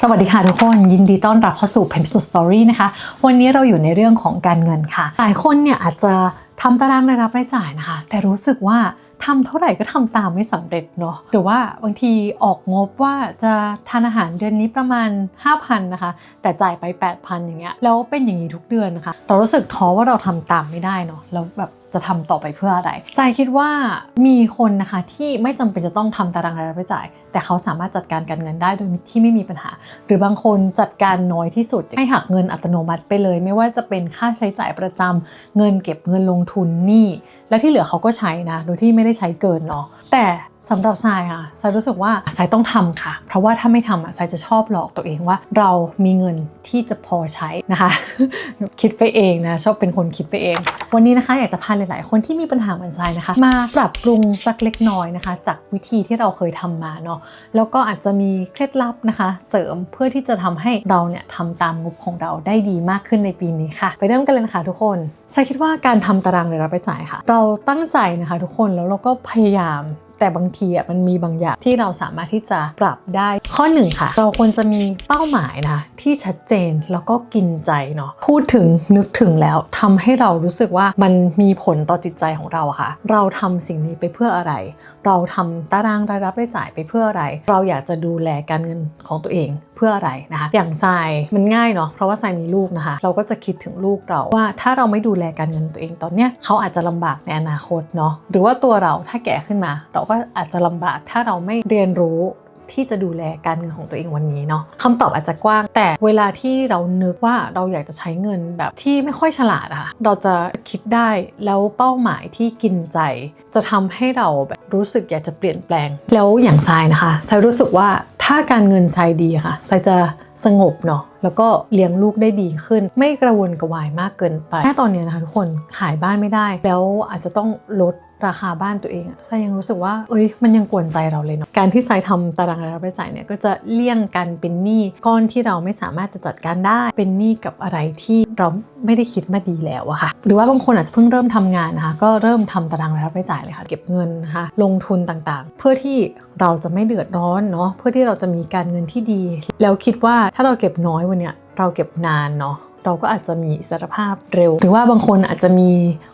สวัสดีค่ะทุกคนยินดีต้อนรับเข้าสู่ p e n s o Story นะคะ วันนี้เราอยู่ในเรื่องของการเงินค่ะ หลายคนเนี่ยอาจจะทำตารางรายรับรายจ่ายนะคะ แต่รู้สึกว่าทำเท่าไหร่ก็ทำตามไม่สำเร็จเนาะหรือว่าบางทีออกงบว่าจะทานอาหารเดือนนี้ประมาณ 5,000นะคะ แต่จ่ายไป 8,000อย่างเงี้ยแล้วเป็นอย่างนี้ทุกเดือนนะคะ เรารู้สึกท้อว่าเราทำตามไม่ได้เนาะแล้วแบบ จะทำต่อไปเพื่ออะไรทรายคิดว่ามีคนนะคะที่ไม่จำเป็นจะต้องทำตารางรายรับรายจ่าย แต่เขาสามารถจัดการการเงินได้โดยที่ไม่มีปัญหา หรือบางคนจัดการน้อยที่สุด ให้หักเงินอัตโนมัติไปเลย ไม่ว่าจะเป็นค่าใช้จ่ายประจำเงินเก็บเงินลงทุนหนี้และที่เหลือเขาก็ใช้นะ โดยที่ไม่ได้ใช้เกินเนาะแต่ สำหรับทรายค่ะทรายรู้สึกว่าทรายต้องทำค่ะ เพราะว่าถ้าไม่ทำอะทรายจะชอบหลอกตัวเองว่า เรามีเงินที่จะพอใช้นะคะ คิดไปเองนะชอบเป็นคนคิดไปเอง วันนี้นะคะอยากจะพาหลาย ๆ คนที่มีปัญหาเหมือนทรายนะคะ มาปรับปรุงสักเล็กน้อยนะคะ จากวิธีที่เราเคยทำมาเนาะแล้วก็อาจจะมีเคล็ดลับนะคะ เสริมเพื่อที่จะทำให้เราเนี่ยทำตามงบของเราได้ดีมากขึ้นในปีนี้ค่ะ ไปเริ่มกันเลยนะคะทุกคนทรายคิดว่าการทำตารางรายรับรายจ่ายค่ะ เราตั้งใจนะคะ ทุกคนแล้วเราก็พยายาม แต่บางทีอะมันมีบางอย่างที่เราสามารถที่จะปรับได้ข้อหนึ่งค่ะ เราควรจะมีเป้าหมายนะที่ชัดเจนแล้วก็กินใจเนาะพูดถึงนึกถึงแล้วทำให้เรารู้สึกว่ามันมีผลต่อจิตใจของเราค่ะ เราทำสิ่งนี้ไปเพื่ออะไร เราทำตารางรายรับรายจ่ายไปเพื่ออะไร เราอยากจะดูแลการเงินของตัวเองเพื่ออะไรนะคะอย่างทรายมันง่ายเนาะเพราะว่าทรายมีลูกนะคะ เราก็จะคิดถึงลูกเราว่าถ้าเราไม่ดูแลการเงินตัวเองตอนเนี้ยเขาอาจจะลำบากในอนาคตเนาะหรือว่าตัวเราถ้าแก่ขึ้นมาเราก็อาจจะลำบากถ้าเราไม่เรียนรู้ที่จะดูแลการเงินของตัวเองวันนี้เนาะคำตอบอาจจะกว้าง แต่เวลาที่เรานึกว่าเราอยากจะใช้เงินแบบที่ไม่ค่อยฉลาดอะเราจะคิดได้แล้วเป้าหมายที่กินใจ จะทำให้เราแบบรู้สึกอยากจะเปลี่ยนแปลง แล้วอย่างทรายนะคะทรายรู้สึกว่าถ้าการเงินทรายดีค่ะทรายจะสงบเนาะแล้วก็เลี้ยงลูกได้ดีขึ้น ไม่กระวนกระวายมากเกินไปแค่ตอนนี้นะคะทุกคนขายบ้านไม่ได้ แล้วอาจจะต้องลดราคาบ้านตัวเองอะไซยังรู้สึกว่า เอ้ย มันยังกวนใจเราเลยเนาะ การที่ไซทำตารางรายรับรายจ่ายเนี่ยก็จะเลี่ยงการเป็นหนี้ก้อนที่เราไม่สามารถจะจัดการได้ เป็นหนี้กับอะไรที่เราไม่ได้คิดมาดีแล้วอะค่ะ หรือว่าบางคนอาจจะเพิ่งเริ่มทำงานนะคะ ก็เริ่มทำตารางรายรับรายจ่ายเลยค่ะ เก็บเงินนะคะ ลงทุนต่างๆ เพื่อที่เราจะไม่เดือดร้อนเนาะ เพื่อที่เราจะมีการเงินที่ดี แล้วคิดว่าถ้าเราเก็บน้อยวันเนี้ยเราเก็บนานเนาะ เราก็อาจจะมีอิสรภาพเร็ว หรือว่าบางคนอาจจะมี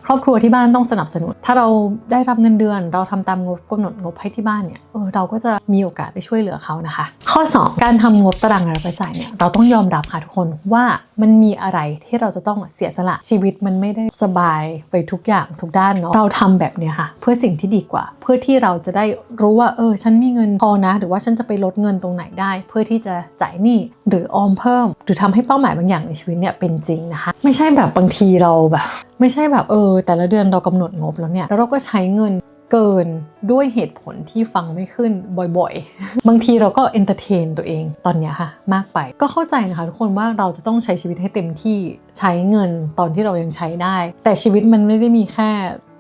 ครอบครัวที่บ้านต้องสนับสนุน ถ้าเราได้รับเงินเดือน เราทำตามงบกำหนดงบให้ที่บ้านเนี่ยเออเราก็จะมีโอกาสไปช่วยเหลือเขานะคะ ข้อ 2 การทำงบตารางรายรับรายจ่ายเนี่ยเราต้องยอมรับค่ะทุกคนว่ามันมีอะไรที่เราจะต้องเสียสละชีวิตมันไม่ได้สบายไปทุกอย่างทุกด้านเนาะเราทำแบบเนี้ยค่ะ เพื่อสิ่งที่ดีกว่า เพื่อที่เราจะได้รู้ว่าเออฉันมีเงินพอนะ หรือว่าฉันจะไปลดเงินตรงไหนได้ เพื่อที่จะจ่ายหนี้หรือออมเพิ่ม หรือทำให้เป้าหมายบางอย่างในชีวิตเนี่ยเป็นจริงนะคะ ไม่ใช่แบบบางทีเราแบบ ไม่ใช่แบบเออ แต่ละเดือนเรากำหนดงบแล้วเนี่ยแล้วเราก็ใช้เงินเกินด้วยเหตุผลที่ฟังไม่ขึ้นบ่อยๆ บางทีเราก็เอนเตอร์เทนตัวเองตอนเนี้ยค่ะ มากไปก็เข้าใจนะคะทุกคนว่าเราจะต้องใช้ชีวิตให้เต็มที่ใช้เงินตอนที่เรายังใช้ได้ แต่ชีวิตมันไม่ได้มีแค่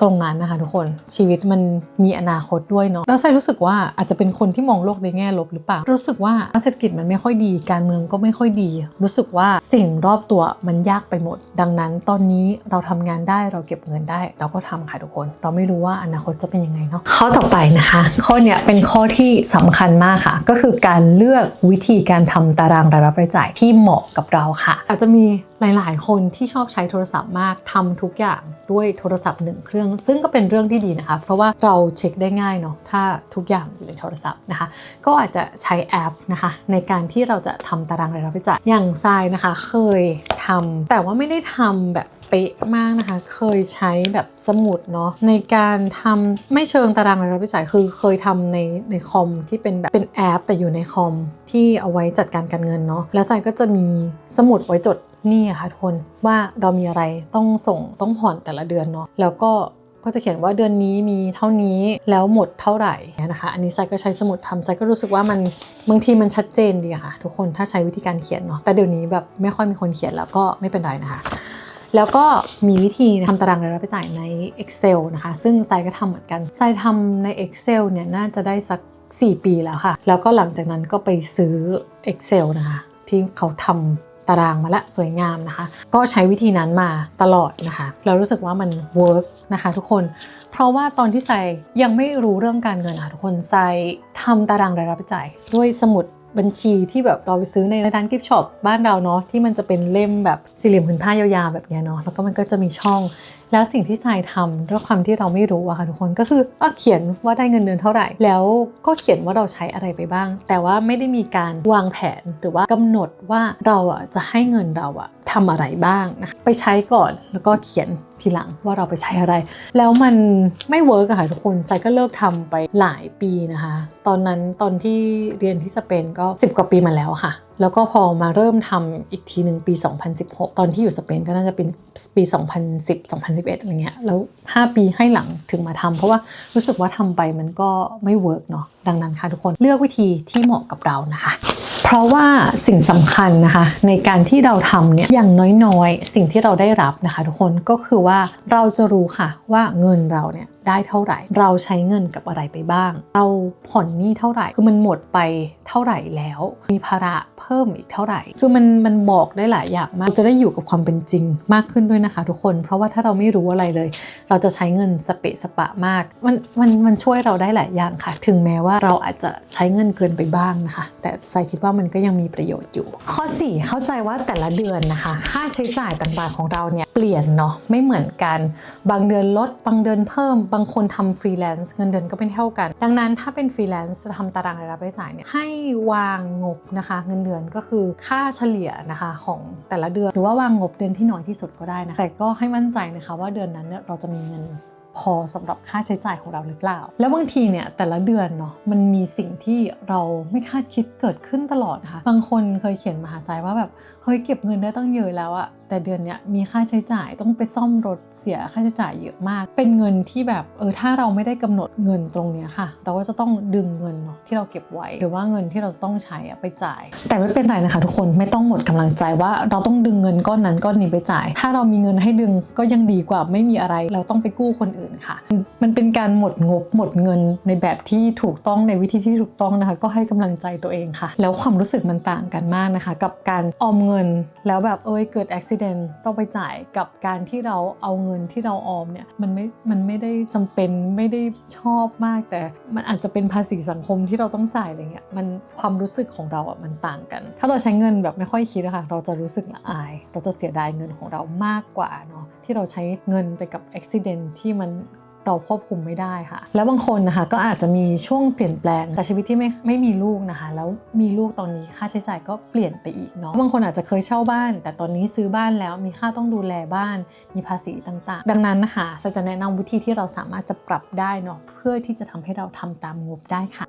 ตรงนั้นนะคะทุกคนชีวิตมันมีอนาคตด้วยเนาะแล้วใส่รู้สึกว่าอาจจะเป็นคนที่มองโลกในแง่ลบหรือเปล่า รู้สึกว่าเศรษฐกิจมันไม่ค่อยดี การเมืองก็ไม่ค่อยดี รู้สึกว่าสิ่งรอบตัวมันยากไปหมด ดังนั้นตอนนี้เราทำงานได้เราเก็บเงินได้ เราก็ทำค่ะทุกคน เราไม่รู้ว่าอนาคตจะเป็นยังไงเนาะเข้อต่อไปนะคะ ข้อเนี้ยเป็นข้อที่สำคัญมากค่ะ ก็คือการเลือกวิธีการทำตารางรายรับรายจ่ายที่เหมาะกับเราค่ะ อาจจะมี หลายๆ คนที่ชอบใช้โทรศัพท์มากทำทุกอย่างด้วยโทรศัพท์หนึ่งเครื่อง ซึ่งก็เป็นเรื่องที่ดีนะคะ เพราะว่าเราเช็คได้ง่ายเนาะถ้าทุกอย่างอยู่ในโทรศัพท์นะคะ ก็อาจจะใช้แอปนะคะ ในการที่เราจะทำตารางรายรับรายจ่ายอย่างทรายนะคะ เคยทำแต่ว่าไม่ได้ทำแบบเป๊ะมากนะคะ เคยใช้แบบสมุดเนาะในการทำไม่เชิงตารางรายรับรายจ่ายคือเคยทำในในคอมที่เป็นแบบเป็นแอป แต่อยู่ในคอมที่เอาไว้จัดการการเงินเนาะแล้วทรายก็จะมีสมุดไว้จด นี่ค่ะทุกคนว่าเรามีอะไรต้องส่งต้องผ่อนแต่ละเดือนเนาะแล้วก็ก็จะเขียนว่าเดือนนี้มีเท่านี้แล้วหมดเท่าไหร่นะคะ อันนี้ไซก็ใช้สมุดทำไซก็รู้สึกว่ามันบางทีมันชัดเจนดีค่ะ ทุกคนถ้าใช้วิธีการเขียนเนาะแต่เดี๋ยวนี้แบบไม่ค่อยมีคนเขียนแล้วก็ไม่เป็นไรนะคะ แล้วก็มีวิธีทำตารางรายรับรายจ่ายใน Excel นะคะ ซึ่งไซก็ทำเหมือนกันไซทำใน Excel เนี่ยน่าจะได้สัก 4 ปีแล้วค่ะ แล้วก็หลังจากนั้นก็ไปซื้อ Excel นะคะที่เขาทำ ตารางมาละสวยงามนะคะ ก็ใช้วิธีนั้นมาตลอดนะคะ เรารู้สึกว่ามันเวิร์กนะคะ ทุกคน เพราะว่าตอนที่ไซยังไม่รู้เรื่องการเงินอะทุกคนไซทำตารางรายรับรายจ่ายด้วยสมุดบัญชีที่แบบเราไปซื้อในร้านกิฟช็อปบ้านเราเนาะที่มันจะเป็นเล่มแบบสี่เหลี่ยมผืนผ้ายาวๆแบบเนี้ยเนาะแล้วก็มันก็จะมีช่อง แล้วสิ่งที่ทรายทำด้วยความที่เราไม่รู้อะค่ะทุกคนก็คืออเขียนว่าได้เงินเดือนเท่าไหร่ แล้วก็เขียนว่าเราใช้อะไรไปบ้าง แต่ว่าไม่ได้มีการวางแผนหรือว่ากำหนดว่าเราอะจะให้เงินเราอะทำอะไรบ้างนะคะไปใช้ก่อนแล้วก็เขียนทีหลังว่าเราไปใช้อะไร แล้วมันไม่เวิร์กอะค่ะทุกคนใจก็เลิกทำไปหลายปีนะคะ ตอนนั้นตอนที่เรียนที่สเปนก็ 10 กว่าปีมาแล้วค่ะ แล้วก็พอมาเริ่มทำอีกทีหนึ่งปี 2016 ตอนที่อยู่สเปนก็น่าจะเป็นปี 2010 2011 อะไรเงี้ย แล้ว 5 ปีให้หลังถึงมาทำเพราะว่ารู้สึกว่าทำไปมันก็ไม่เวิร์กเนาะ ดังนั้นค่ะทุกคนเลือกวิธีที่เหมาะกับเรานะคะ เพราะว่าสิ่งสำคัญนะคะ ในการที่เราทำเนี่ยอย่างน้อยๆ สิ่งที่เราได้รับนะคะ ทุกคนก็คือว่าเราจะรู้ค่ะว่าเงินเราเนี่ยได้เท่าไหร่ เราใช้เงินกับอะไรไปบ้าง เราผ่อนหนี้เท่าไหร่ คือมันหมดไปเท่าไหร่แล้ว มีภาระเพิ่มอีกเท่าไหร่ คือมันมันบอกได้หลายอย่างมาก จะได้อยู่กับความเป็นจริงมากขึ้นด้วยนะคะ ทุกคน เพราะว่าถ้าเราไม่รู้อะไรเลย เราจะใช้เงินสเปะสปะมาก มันมันมันช่วยเราได้หลายอย่างค่ะ ถึงแม้ว่าเราอาจจะใช้เงินเกินไปบ้างนะคะ แต่ใส่คิดว่ามันก็ยังมีประโยชน์อยู่ ข้อ 4 เข้าใจว่าแต่ละเดือนนะคะ ค่าใช้จ่ายต่างๆของเราเนี่ยเปลี่ยนเนาะไม่เหมือนกัน บางเดือนลด บางเดือนเพิ่มบางคนทำฟรีแลนซ์เงินเดือนก็ไม่เท่ากัน ดังนั้นถ้าเป็นฟรีแลนซ์จะทำตารางรายรับรายจ่ายเนี่ยให้วางงบนะคะ เงินเดือนก็คือค่าเฉลี่ยนะคะของแต่ละเดือน หรือว่าวางงบเดือนที่น้อยที่สุดก็ได้นะแต่ก็ให้มั่นใจนะคะว่าเดือนนั้นเนี่ยเราจะมีเงินพอสำหรับค่าใช้จ่ายของเราหรือเปล่า แล้วบางทีเนี่ยแต่ละเดือนเนาะมันมีสิ่งที่เราไม่คาดคิดเกิดขึ้นตลอดนะคะบางคนเคยเขียนมาหาไซว่าแบบเฮ้ยเก็บเงินได้ตั้งเยอะแล้วอะแต่เดือนเนี้ยมีค่าใช้จ่ายต้องไปซ่อมรถเสียค่าใช้จ่ายเยอะมาก เป็นเงินที่แบบเออถ้าเราไม่ได้กำหนดเงินตรงเนี้ยค่ะ เราก็จะต้องดึงเงินเนาะที่เราเก็บไว้ หรือว่าเงินที่เราจะต้องใช้อะไปจ่าย แต่ไม่เป็นไรนะคะทุกคนไม่ต้องหมดกำลังใจว่าเราต้องดึงเงินก้อนนั้นก้อนนี้ไปจ่าย ถ้าเรามีเงินให้ดึงก็ยังดีกว่าไม่มีอะไร เราต้องไปกู้คนอื่นค่ะ มันเป็นการหมดงบหมดเงินในแบบที่ถูกต้องในวิธีที่ถูกต้องนะคะ ก็ให้กำลังใจตัวเองค่ะ แล้วความรู้สึกมันต่างกันมากนะคะ กับการออมเงินแล้วแบบเอ้ยเกิดอุบิเหตุต้องไปจ่ายกับการที่เราเอาเงินที่เราออมเนี่ยมันไม่มันไม่ได้จำเป็นไม่ได้ชอบมาก แต่มันอาจจะเป็นภาษีสังคมที่เราต้องจ่ายอะไรเงี้ยมันความรู้สึกของเราอะมันต่างกัน ถ้าเราใช้เงินแบบไม่ค่อยคิดนะคะเราจะรู้สึกละอาย เราจะเสียดายเงินของเรามากกว่าเนาะที่เราใช้เงินไปกับอุบิเหตุที่มัน เราควบคุมไม่ได้ค่ะ แล้วบางคนนะคะก็อาจจะมีช่วงเปลี่ยนแปลงแต่ชีวิตที่ไม่ไม่มีลูกนะคะ แล้วมีลูกตอนนี้ค่าใช้จ่ายก็เปลี่ยนไปอีกเนาะบางคนอาจจะเคยเช่าบ้าน แต่ตอนนี้ซื้อบ้านแล้วมีค่าต้องดูแลบ้าน มีภาษีต่างๆ ดังนั้นนะคะจะแนะนำวิธีที่เราสามารถจะปรับได้เนาะเพื่อที่จะทำให้เราทำตามงบได้ค่ะ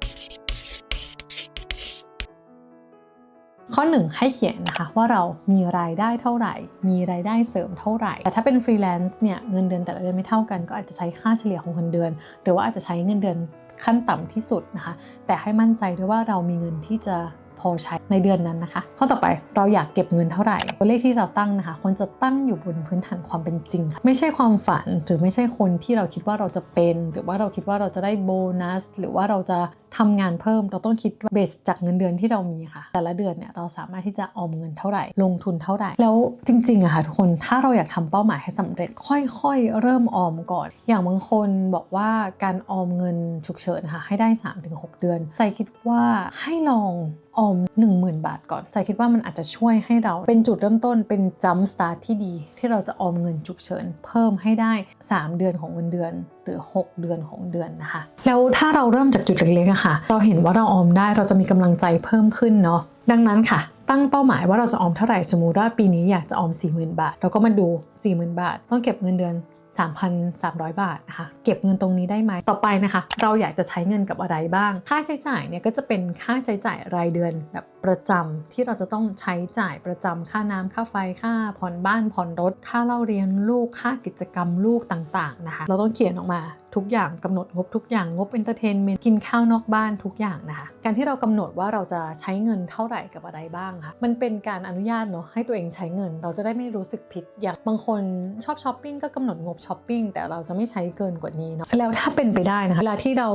ข้อ 1 ให้เขียนนะคะว่าเรามีรายได้เท่าไหร่ มีรายได้เสริมเท่าไหร่ แต่ถ้าเป็นฟรีแลนซ์เนี่ยเงินเดือนแต่ละเดือนไม่เท่ากัน ก็อาจจะใช้ค่าเฉลี่ยของเงินเดือน หรือว่าอาจจะใช้เงินเดือนขั้นต่ำที่สุดนะคะ แต่ให้มั่นใจด้วยว่าเรามีเงินที่จะ พอใช้ในเดือนนั้นนะคะ ข้อต่อไปเราอยากเก็บเงินเท่าไหร่ ตัวเลขที่เราตั้งนะคะควรจะตั้งอยู่บนพื้นฐานความเป็นจริงค่ะไม่ใช่ความฝันหรือไม่ใช่คนที่เราคิดว่าเราจะเป็น หรือว่าเราคิดว่าเราจะได้โบนัส หรือว่าเราจะทำงานเพิ่ม เราต้องคิดเบสจากเงินเดือนที่เรามีค่ะ แต่ละเดือนเนี่ยเราสามารถที่จะออมเงินเท่าไหร่ ลงทุนเท่าไหร่ แล้วจริงๆอะค่ะทุกคนถ้าเราอยากทำเป้าหมายให้สำเร็จค่อยๆ เริ่มออมก่อน อย่างบางคนบอกว่าการออมเงินฉุกเฉินค่ะให้ได้ 3-6 เดือนใจคิดว่าให้ลองออม 10,000 บาทก่อนใจคิดว่ามันอาจจะช่วยให้เราเป็นจุดเริ่มต้นเป็นจัมสตาร์ทที่ดี ที่เราจะออมเงินฉุกเฉินเพิ่มให้ได้ 3 เดือนของเงินเดือน หรือ 6 เดือนของเดือนนะคะ แล้วถ้าเราเริ่มจากจุดเล็กๆอะค่ะ เราเห็นว่าเราออมได้เราจะมีกำลังใจเพิ่มขึ้นเนาะดังนั้นค่ะ ตั้งเป้าหมายว่าเราจะออมเท่าไหร่สมมุติว่าปีนี้อยากจะออม 40,000 บาท เราก็มาดู 40,000 บาท ต้องเก็บเงินเดือน 3,300 บาทนะคะเก็บเงินตรงนี้ได้ไหมต่อไปนะคะ เราอยากจะใช้เงินกับอะไรบ้าง ค่าใช้จ่ายเนี่ยก็จะเป็นค่าใช้จ่ายรายเดือนแบบประจำที่เราจะต้องใช้จ่ายประจำค่าน้ำค่าไฟค่าผ่อนบ้านผ่อนรถ ค่าเล่าเรียนลูกค่ากิจกรรมลูกต่างๆนะคะ เราต้องเขียนออกมา ทุกอย่างกำหนดงบทุกอย่างงบเอนเตอร์เทนเมนต์กินข้าวนอกบ้านทุกอย่างนะคะ การที่เรากำหนดว่าเราจะใช้เงินเท่าไหร่กับอะไรบ้างคะมันเป็นการอนุญาตเนาะให้ตัวเองใช้เงิน เราจะได้ไม่รู้สึกผิด อย่างบางคนชอบช้อปปิ้งก็กำหนดงบช้อปปิ้งแต่เราจะไม่ใช้เกินกว่านี้เนาะแล้วถ้าเป็นไปได้นะคะเวลาที่เรา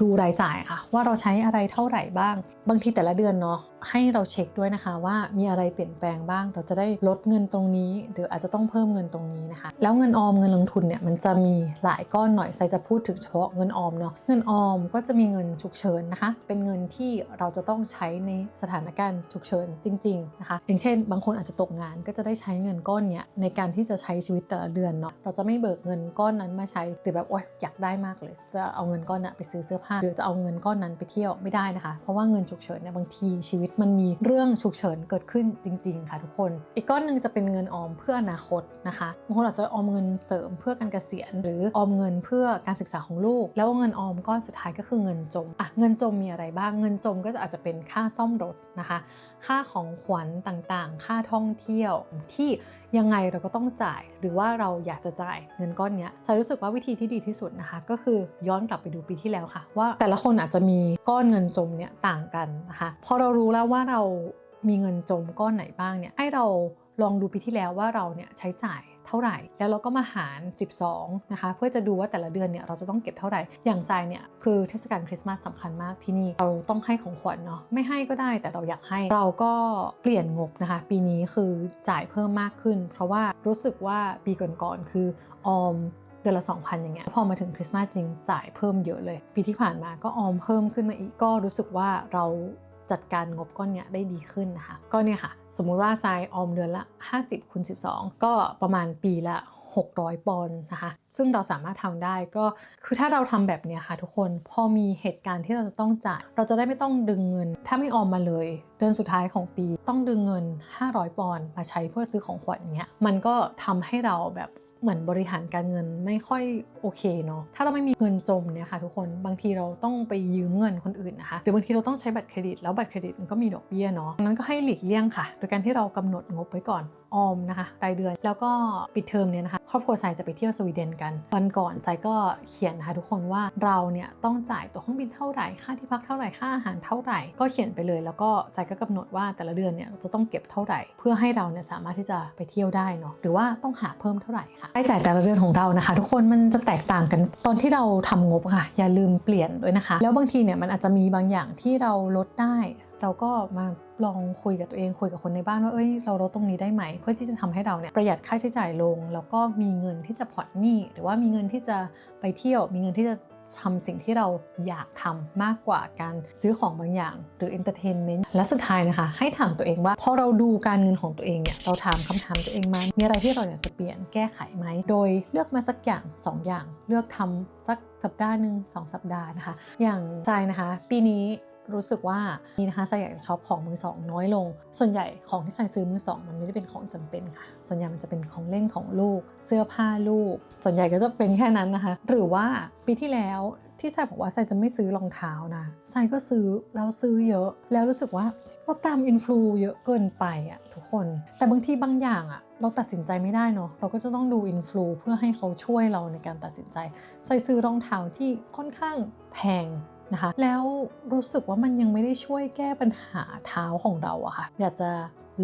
ดูรายจ่ายค่ะ ว่าเราใช้อะไรเท่าไหร่บ้าง บางทีแต่ละเดือนเนาะให้เราเช็คด้วยนะคะว่ามีอะไรเปลี่ยนแปลงบ้าง เราจะได้ลดเงินตรงนี้ หรืออาจจะต้องเพิ่มเงินตรงนี้นะคะ แล้วเงินออมเงินลงทุนเนี่ยมันจะมีหลายก้อนหน่อยไซจะพูดถึงเฉพาะเงินออมเนาะเงินออมก็จะมีเงินฉุกเฉินนะคะ เป็นเงินที่เราจะต้องใช้ในสถานการณ์ฉุกเฉินจริง ๆนะคะ อย่างเช่น บางคนอาจจะตกงานก็จะได้ใช้เงินก้อนเนี้ยในการที่จะใช้ชีวิตแต่ละเดือนเนาะเราจะไม่เบิกเงินก้อนนั้นมาใช้หรือแบบโอ๊ยอยากได้มากเลย จะเอาเงินก้อนน่ะไปซื้อเสื้อผ้า หรือจะเอาเงินก้อนนั้นไปเที่ยวไม่ได้นะคะ เพราะว่าเงินฉุกเฉินเนี่ยบางทีชีวิตมันมีเรื่องฉุกเฉินเกิดขึ้นจริง ๆ ค่ะทุกคน อีกก้อนหนึ่งจะเป็นเงินออมเพื่ออนาคตนะคะบางคนอาจจะออมเงินเสริมเพื่อการเกษียณ หรือออมเงินเพื่อการศึกษาของลูก แล้วเงินออมก้อนสุดท้ายก็คือเงินจมอะเงินจมมีอะไรบ้าง เงินจมก็จะอาจจะเป็นค่าซ่อมรถนะคะ ค่าของขวัญต่างๆ ค่าท่องเที่ยวที่ยังไงเราก็ต้องจ่าย หรือว่าเราอยากจะจ่ายเงินก้อนเนี้ยฉันรู้สึกว่าวิธีที่ดีที่สุดนะคะ ก็คือย้อนกลับไปดูปีที่แล้วค่ะ ว่าแต่ละคนอาจจะมีก้อนเงินจมเนี่ยต่างกันนะคะพอเรารู้แล้วว่าเรามีเงินจมก้อนไหนบ้างเนี่ยให้เราลองดูปีที่แล้วว่าเราเนี่ยใช้จ่าย เท่าไหร่ แล้วเราก็มาหาร 12 นะคะ เพื่อจะดูว่าแต่ละเดือนเนี่ยเราจะต้องเก็บเท่าไหร่ อย่างทรายเนี่ยคือเทศกาลคริสต์มาสสำคัญมากที่นี่ เราต้องให้ของขวัญเนาะ ไม่ให้ก็ได้แต่เราอยากให้ เราก็เปลี่ยนงบนะคะ ปีนี้คือจ่ายเพิ่มมากขึ้น เพราะว่ารู้สึกว่าปีก่อนๆคือออมเดือนละ 2,000 อย่างเงี้ย พอมาถึงคริสต์มาสจริงจ่ายเพิ่มเยอะเลย ปีที่ผ่านมาก็ออมเพิ่มขึ้นมาอีก ก็รู้สึกว่าเรา จัดการงบก้อนเนี้ยได้ดีขึ้นนะคะก็เนี่ยค่ะ สมมุติว่าทรายออมเดือนละ 50คูณ12 ก็ประมาณปีละ 600 ปอนด์นะคะ ซึ่งเราสามารถทำได้ก็คือถ้าเราทำแบบเนี้ยค่ะ ทุกคนพอมีเหตุการณ์ที่เราจะต้องจ่าย เราจะได้ไม่ต้องดึงเงิน ถ้าไม่ออมมาเลย เดือนสุดท้ายของปีต้องดึงเงิน 500 ปอนด์มาใช้เพื่อซื้อของขวัญอย่างเงี้ยมันก็ทำให้เราแบบเหมือนบริหารการเงินไม่ค่อย โอเคเนาะถ้าเราไม่มีเงินจมเนี่ยค่ะทุกคนบางทีเราต้องไปยืมเงินคนอื่นนะคะหรือบางทีเราต้องใช้บัตรเครดิต แล้วบัตรเครดิตมันก็มีดอกเบี้ยเนาะดังนั้นก็ให้หลีกเลี่ยงค่ะ โดยการที่เรากำหนดงบไว้ก่อนออมนะคะรายเดือนแล้วก็ปิดเทอมเนี่ยนะคะครอบครัวสายจะไปเที่ยวสวีเดนกันวันก่อนสายก็เขียนนะคะทุกคนว่าเราเนี่ยต้องจ่ายตัวเครื่องบินเท่าไหร่ค่าที่พักเท่าไหร่ค่าอาหารเท่าไหร่ ก็เขียนไปเลย แล้วก็สายก็กำหนดว่าแต่ละเดือนเนี่ยเราจะต้องเก็บเท่าไหร่ เพื่อให้เราเนี่ยสามารถที่จะไปเที่ยวได้เนาะหรือว่าต้องหาเพิ่มเท่าไหร่ค่ะรายจ่ายแต่ละเดือนของเรานะคะ ทุกคนมันจะแตกต่างกันตอนที่เราทำงบค่ะ อย่าลืมเปลี่ยนด้วยนะคะ แล้วบางทีเนี่ยมันอาจจะมีบางอย่างที่เราลดได้ เราก็มาลองคุยกับตัวเองคุยกับคนในบ้านว่าเอ้ยเราลดตรงนี้ได้ไหม เพื่อที่จะทำให้เราเนี่ยประหยัดค่าใช้จ่ายลง แล้วก็มีเงินที่จะผ่อนหนี้หรือว่ามีเงินที่จะไปเที่ยว มีเงินที่จะ ทำสิ่งที่เราอยากทำมากกว่าการซื้อของบางอย่าง หรือเอนเตอร์เทนเมนต์และสุดท้ายนะคะ ให้ถามตัวเองว่าพอเราดูการเงินของตัวเองเนี่ยเราถามคำถามตัวเองไหมมีอะไรที่เราอยากจะเปลี่ยนแก้ไขไหม โดยเลือกมาสักอย่างสองอย่าง เลือกทำสักสัปดาห์หนึ่งสองสัปดาห์นะคะ อย่างใจนะคะ ปีนี้ รู้สึกว่านี่นะคะใส่อยากจะช็อปของมือสองน้อยลง ส่วนใหญ่ของที่ใส่ซื้อมือสองมันไม่ได้เป็นของจำเป็นค่ะ ส่วนใหญ่มันจะเป็นของเล่นของลูก เสื้อผ้าลูก ส่วนใหญ่ก็จะเป็นแค่นั้นนะคะ หรือว่าปีที่แล้วที่ใส่บอกว่าใส่จะไม่ซื้อรองเท้านะใส่ก็ซื้อแล้วซื้อเยอะ แล้วรู้สึกว่าเราตามอินฟลูเยอะเกินไปอะทุกคน แต่บางทีบางอย่างอะเราตัดสินใจไม่ได้เนาะเราก็จะต้องดูอินฟลูเพื่อให้เขาช่วยเราในการตัดสินใจ ใส่ซื้อรองเท้าที่ค่อนข้างแพง นะคะ แล้วรู้สึกว่ามันยังไม่ได้ช่วยแก้ปัญหาเท้าของเราอะค่ะ อยากจะ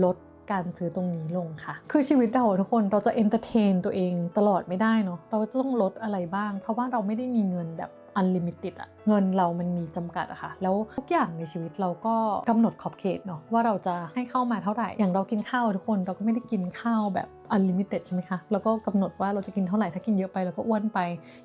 ลดการซื้อตรงนี้ลงค่ะ คือชีวิตเราทุกคนเราจะเอนเตอร์เทนตัวเองตลอดไม่ได้เนาะ เราก็จะต้องลดอะไรบ้าง เพราะว่าเราไม่ได้มีเงินแบบ อันลิมิต็ดอะเงินเรามันมีจำกัดอะค่ะ แล้วทุกอย่างในชีวิตเราก็กำหนดขอบเขตเนาะว่าเราจะให้เข้ามาเท่าไหร่ อย่างเรากินข้าวทุกคนเราก็ไม่ได้กินข้าวแบบอันลิมิเต็ดใช่ไหมคะ แล้วก็กำหนดว่าเราจะกินเท่าไหร่ ถ้ากินเยอะไปเราก็อ้วนไป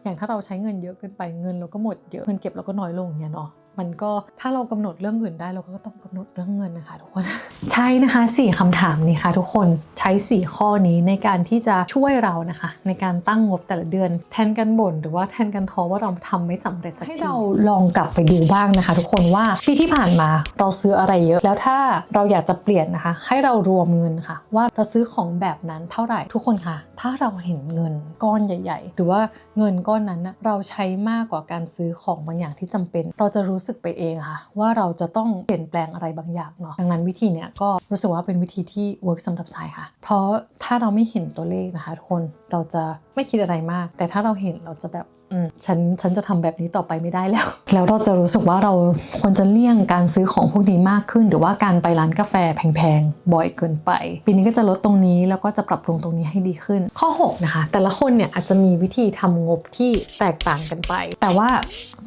อย่างถ้าเราใช้เงินเยอะเกินไปเงินเราก็หมดเยอะ เงินเก็บเราก็น้อยลงเนี่ยเนาะ มันก็ถ้าเรากำหนดเรื่องอื่นได้เราก็ต้องกำหนดเรื่องเงินนะคะ ทุกคน ใช่นะคะ 4คำถามนี้ค่ะทุกคนใช้ 4 ข้อนี้ในการที่จะช่วยเรานะคะ ในการตั้งงบแต่ละเดือน แทนกันบ่นหรือว่าแทนกันท้อว่าเราทำไม่สำเร็จสักทีให้เราลองกลับไปดูบ้างนะคะ ทุกคนว่าปีที่ผ่านมาเราซื้ออะไรเยอะ แล้วถ้าเราอยากจะเปลี่ยนนะคะ ให้เรารวมเงินค่ะ ว่าเราซื้อของแบบนั้นเท่าไหร่ทุกคนคะถ้าเราเห็นเงินก้อนใหญ่ ๆ หรือว่าเงินก้อนนั้นนะเราใช้มากกว่าการซื้อของบางอย่างที่จำเป็น เราจะรู้สึกไปเองค่ะว่าเราจะต้องเปลี่ยนแปลงอะไรบางอย่างเนาะดังนั้นวิธีเนี้ยก็รู้สึกว่าเป็นวิธีที่เวิร์กสำหรับสายค่ะ เพราะถ้าเราไม่เห็นตัวเลขนะคะทุกคนเราจะไม่คิดอะไรมาก แต่ถ้าเราเห็นเราจะแบบอืมฉันฉันจะทำแบบนี้ต่อไปไม่ได้แล้ว แล้วเราจะรู้สึกว่าเราควรจะเลี่ยงการซื้อของพวกนี้มากขึ้น หรือว่าการไปร้านกาแฟแพงๆ บ่อยเกินไป ปีนี้ก็จะลดตรงนี้แล้วก็จะปรับปรุงตรงนี้ให้ดีขึ้น ข้อ 6 นะคะ แต่ละคนเนี่ยอาจจะมีวิธีทำงบที่แตกต่างกันไป แต่ว่า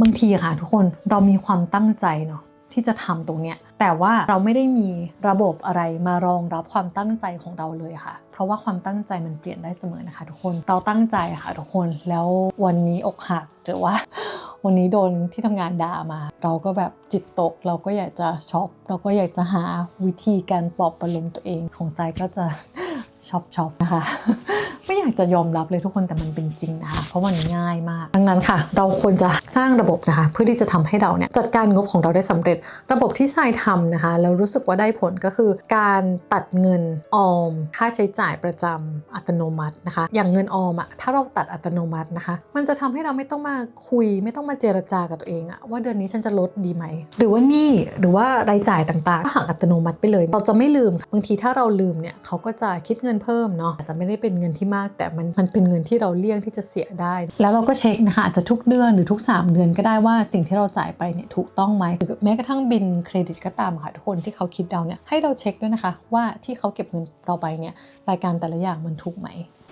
บางทีค่ะทุกคนเรามีความตั้งใจเนาะ ที่จะทำตรงเนี้ยแต่ว่าเราไม่ได้มีระบบอะไรมารองรับความตั้งใจของเราเลยค่ะ เพราะว่าความตั้งใจมันเปลี่ยนได้เสมอนะคะ ทุกคนเราตั้งใจค่ะทุกคนแล้ววันนี้อกหักหรือว่า วันนี้โดนที่ทำงานด่ามา เราก็แบบจิตตก เราก็อยากจะช็อปเราก็อยากจะหาวิธีการปลอบประโลมตัวเองของไซก็จะช็อปช็อปนะคะ อยากจะยอมรับเลยทุกคนแต่มันเป็นจริงนะคะเพราะมันง่ายมากดังนั้นค่ะ เราควรจะสร้างระบบนะคะ เพื่อที่จะทำให้เราเนี่ยจัดการงบของเราได้สำเร็จ ระบบที่ทรายทำนะคะ แล้วรู้สึกว่าได้ผลก็คือ การตัดเงินออม ค่าใช้จ่ายประจำอัตโนมัตินะคะ อย่างเงินออมอะถ้าเราตัดอัตโนมัตินะคะ มันจะทำให้เราไม่ต้องมาคุย ไม่ต้องมาเจรจากับตัวเองอะว่าเดือนนี้ฉันจะลดดีไหม หรือว่านี่หรือว่ารายจ่ายต่างๆก็หักอัตโนมัติไปเลย เราจะไม่ลืมบางทีถ้าเราลืมเนี่ยเขาก็จะคิดเงินเพิ่มเนาะอาจจะไม่ได้เป็นเงินที่มากแต่มันมันเป็นเงินที่เราเลี่ยงที่จะเสียได้ แล้วเราก็เช็คนะคะอาจจะทุกเดือนหรือทุก 3 เดือนก็ได้ว่าสิ่งที่เราจ่ายไปเนี่ยถูกต้องไหมหรือแม้กระทั่งบินเครดิตก็ตามค่ะทุกคนที่เขาคิดเราเนี่ยให้เราเช็คด้วยนะคะ ว่าที่เขาเก็บเงินเราไปเนี่ยรายการแต่ละอย่างมันถูกไหม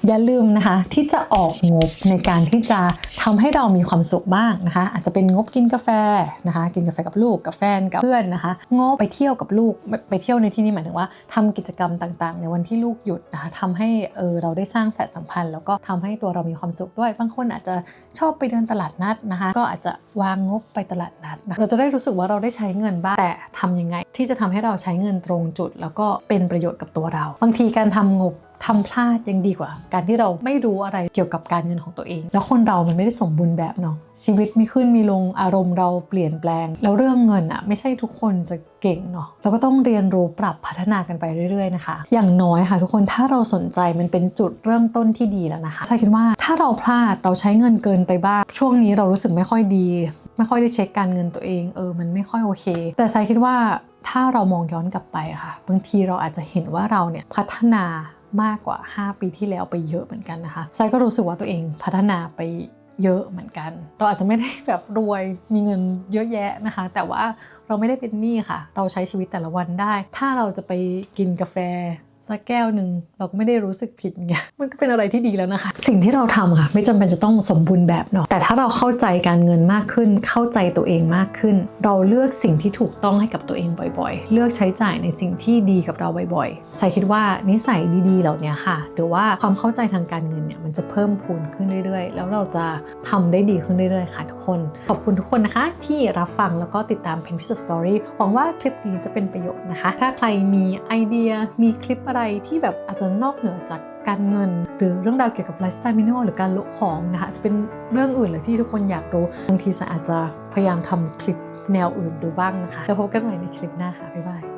อย่าลืมนะคะที่จะออกงบในการที่จะทำให้เรามีความสุขบ้างนะคะ อาจจะเป็นงบกินกาแฟนะคะ กินกาแฟกับลูกกับแฟนกับเพื่อนนะคะงบไปเที่ยวกับลูกไปไปเที่ยวในที่นี้หมายถึงว่าทำกิจกรรมต่างๆ ในวันที่ลูกหยุดนะคะทำให้เออเราได้สร้างสายสัมพันธ์ แล้วก็ทำให้ตัวเรามีความสุขด้วย บางคนอาจจะชอบไปเดินตลาดนัดนะคะ ก็อาจจะวางงบไปตลาดนัดนะะเราจะได้รู้สึกว่าเราได้ใช้เงินบ้างแต่ทำยังไง ที่จะทำให้เราใช้เงินตรงจุด แล้วก็เป็นประโยชน์กับตัวเรา บางทีการทำงบ ทำพลาดยังดีกว่า การที่เราไม่รู้อะไรเกี่ยวกับการเงินของตัวเอง แล้วคนเรามันไม่ได้สมบูรณ์แบบเนาะชีวิตมีขึ้นมีลงอารมณ์เราเปลี่ยนแปลง แล้วเรื่องเงินอะไม่ใช่ทุกคนจะเก่งเนาะเราก็ต้องเรียนรู้ปรับพัฒนากันไปเรื่อยๆนะคะ อย่างน้อยค่ะทุกคนถ้าเราสนใจมันเป็นจุดเริ่มต้นที่ดีแล้วนะคะใช่คิดว่าถ้าเราพลาดเราใช้เงินเกินไปบ้าง ช่วงนี้เรารู้สึกไม่ค่อยดี ไม่ค่อยได้เช็คการเงินตัวเองเออมันไม่ค่อยโอเค แต่ไซคิดว่าถ้าเรามองย้อนกลับไปค่ะ บางทีเราอาจจะเห็นว่าเราเนี่ยพัฒนา มากกว่า 5 ปีที่แล้วไปเยอะเหมือนกันนะคะไซก็รู้สึกว่าตัวเองพัฒนาไปเยอะเหมือนกัน เราอาจจะไม่ได้แบบรวยมีเงินเยอะแยะนะคะ แต่ว่าเราไม่ได้เป็นหนี้ค่ะ เราใช้ชีวิตแต่ละวันได้ ถ้าเราจะไปกินกาแฟ สักแก้วหนึ่งเราก็ไม่ได้รู้สึกผิดไงมันก็เป็นอะไรที่ดีแล้วนะคะ สิ่งที่เราทำค่ะ ไม่จำเป็นจะต้องสมบูรณ์แบบเนาะแต่ถ้าเราเข้าใจการเงินมากขึ้น เข้าใจตัวเองมากขึ้น เราเลือกสิ่งที่ถูกต้องให้กับตัวเองบ่อยๆ เลือกใช้จ่ายในสิ่งที่ดีกับเราบ่อยๆใส่คิดว่านิสัยดีๆเหล่านี้ค่ะ หรือว่าความเข้าใจทางการเงินเนี่ยมันจะเพิ่มพูนขึ้นเรื่อยๆ แล้วเราจะทำได้ดีขึ้นเรื่อยๆ ค่ะทุกคน ขอบคุณทุกคนนะคะ ที่รับฟังแล้วก็ติดตาม Pen p i c t u r Story หวังว่าคลิปนี้จะเป็นประโยชน์นะคะ ถ้าใครมีไอเดียมีคลิปอะไรที่แบบอาจจะนอกเหนือจากการเงิน หรือเรื่องราวเกี่ยวกับไลฟ์สไตล์มินิมอลหรือการลดของนะคะจะเป็นเรื่องอื่นเลยที่ทุกคนอยากรู้บางทีอาจจะพยายามทำคลิปแนวอื่นดูบ้างนะคะแล้วพบกันใหม่ในคลิปหน้าค่ะบ๊ายบาย